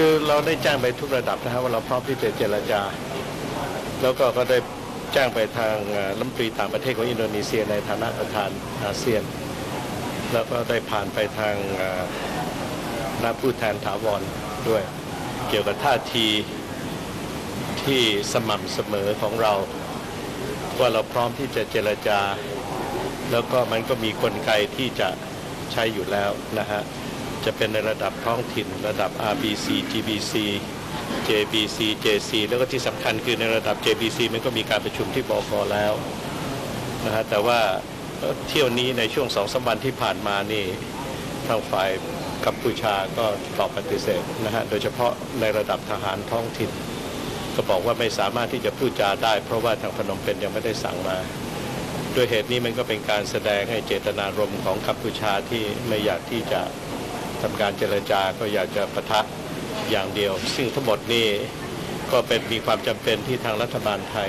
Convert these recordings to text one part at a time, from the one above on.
คือเราได้แจ้งไปทุกระดับนะครับว่าเราพร้อมที่จะเจรจา แล้วก็ก็ได้แจ้งไปทางเอ่อรัฐมนตรีต่างประเทศของอินโดนีเซียในฐานะประธานอาเซียน แล้วก็ได้ผ่านไปทางน้าผู้แทนถาวรด้วย เกี่ยวกับท่าทีที่สม่ำเสมอของเรา ว่าเราพร้อมที่จะเจรจา แล้วก็มันก็มีกลไกที่จะใช้อยู่แล้วนะฮะ จะเป็นในระดับท้องถิ่น ระดับ RBC GBC JBC JC แล้วก็ที่สำคัญคือในระดับ JBC มันก็มีการประชุมที่บกแล้วนะฮะแต่ว่าเที่ยวนี้ในช่วงสองสามวันที่ผ่านมานี่ทางฝ่ายกัมพูชาก็ตอบปฏิเสธนะฮะโดยเฉพาะในระดับทหารท้องถิ่น ก็บอกว่าไม่สามารถที่จะพูดจาได้ เพราะว่าทางพนมเปญยังไม่ได้สั่งมาด้วยเหตุนี้มันก็เป็นการแสดงให้เจตนารมณ์ของกัมพูชาที่ไม่อยากที่จะ ทำการเจรจาก็อยากจะปะทะอย่างเดียว ซึ่งทั้งหมดนี้ก็เป็นมีความจำเป็นที่ทางรัฐบาลไทย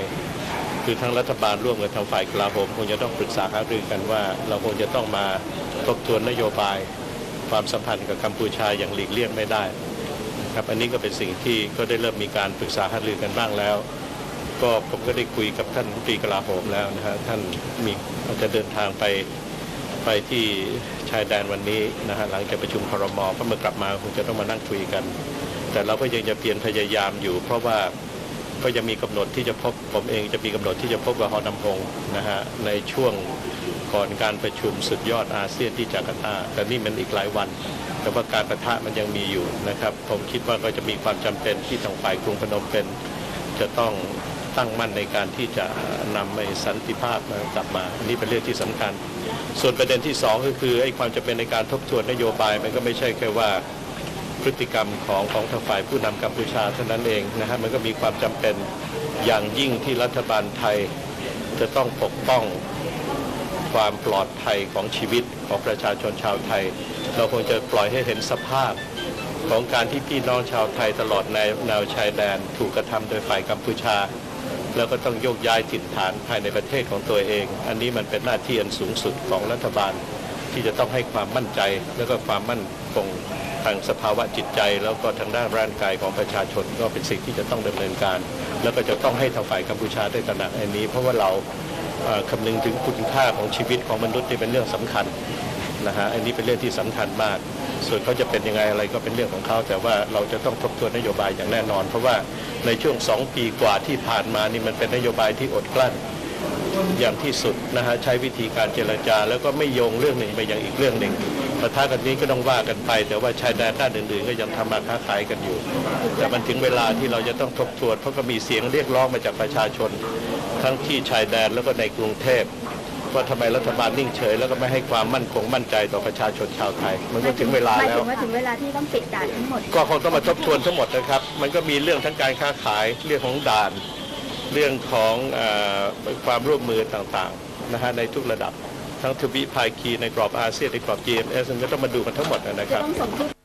คือทั้งรัฐบาลร่วมกับทางฝ่ายกลาโหมคงจะต้องปรึกษาหารือกันว่า เราคงจะต้องมาทบทวนนโยบาย ความสัมพันธ์กับกัมพูชาอย่างหลีกเลี่ยงไม่ได้ครับอันนี้ก็เป็นสิ่งที่ก็ได้เริ่มมีการปรึกษาหารือกันบ้างแล้ว ก็ผมก็ได้คุยกับท่านรัฐมนตรีกลาโหมแล้วนะฮะท่านมีจะเดินทางไป ไปที่ชายแดนวันนี้นะฮะหลังจากประชุมครมเพราะเมื่อกลับมาคงจะต้องมานั่งคุยกัน แต่เราก็ยังจะเพียรพยายามอยู่ เพราะว่าก็ยังมีกำหนดที่จะพบผมเองจะมีกำหนดที่จะพบกับฮอนำพงนะฮะในช่วงก่อนการประชุมสุดยอดอาเซียนที่จาการ์ตาแต่นี่มันอีกหลายวัน แต่ว่าการประทะมันยังมีอยู่นะครับ ผมคิดว่าก็จะมีความจำเป็นที่ทางฝ่ายกรุงพนมเป็นจะต้อง ตั้งมั่นในการที่จะนำไอ้สันติภาพมากลับมาอันนี่เป็นเรื่องที่สำคัญ ส่วนประเด็นที่สองก็คือไอ้ความจำเป็นในการทบทวนนโยบายมันก็ไม่ใช่แค่ว่าพฤติกรรมของของทางฝ่ายผู้นำกัมพูชาเท่านั้นเองนะฮะมันก็มีความจำเป็นอย่างยิ่งที่รัฐบาลไทยจะต้องปกป้องความปลอดภัยของชีวิตของประชาชนชาวไทย เราคงจะปล่อยให้เห็นสภาพของการที่พี่น้องชาวไทยตลอดในแนวชายแดนถูกกระทำโดยฝ่ายกัมพูชา แล้วก็ต้องโยกย้ายถิ่นฐานภายในประเทศของตัวเอง อันนี้มันเป็นหน้าที่อันสูงสุดของรัฐบาล ที่จะต้องให้ความมั่นใจ แล้วก็ความมั่นคงทางสภาวะจิตใจ แล้วก็ทางด้านร่างกายของประชาชนก็เป็นสิ่งที่จะต้องดำเนินการ แล้วก็จะต้องให้ทางฝ่ายกัมพูชาได้ตระหนักอันนี้ เพราะว่าเราเอ่อคำนึงถึงคุณค่าของชีวิตของมนุษย์นี่เป็นเรื่องสำคัญนะฮะอันนี้เป็นเรื่องที่สำคัญมาก ส่วนเขาจะเป็นยังไงอะไรก็เป็นเรื่องของเขาแต่ว่าเราจะต้องทบทวนนโยบายอย่างแน่นอน เพราะว่าในช่วงสองปีกว่าที่ผ่านมานี่มันเป็นนโยบายที่อดกลั้นอย่างที่สุดนะฮะใช้วิธีการเจรจา แล้วก็ไม่โยงเรื่องหนึ่งไปยังอีกเรื่องหนึ่งปะทะกันนี้ก็ต้องว่ากันไป แต่ว่าชายแดนด้านอื่นๆ ก็ยังทำมาค้าขายกันอยู่ แต่มันถึงเวลาที่เราจะต้องทบทวนเพราะก็มีเสียงเรียกร้องมาจากประชาชน ทั้งที่ชายแดนแล้วก็ในกรุงเทพ ว่าทำไมรัฐบาลนิ่งเฉย แล้วก็ไม่ให้ความมั่นคงมั่นใจต่อประชาชนชาวไทย มันก็ถึงเวลาหมายแล้ถึวงว่าถึงเวลาที่ต้องปิดด่านทั้งหมด ก็คงต้องมาทบทวนทั้งหมดนะครับ มันก็มีเรื่องทั้งการค้าขายเรื่องของด่าน เรื่องของเออความร่วมมือต่างๆนะฮะในทุกระดับทั้งทวิภาคีในกรอบอาเซียนในกรอบ GMS มันก็ต้องมาดูกันทั้งหมดนะคจะรับต้องส่งทุก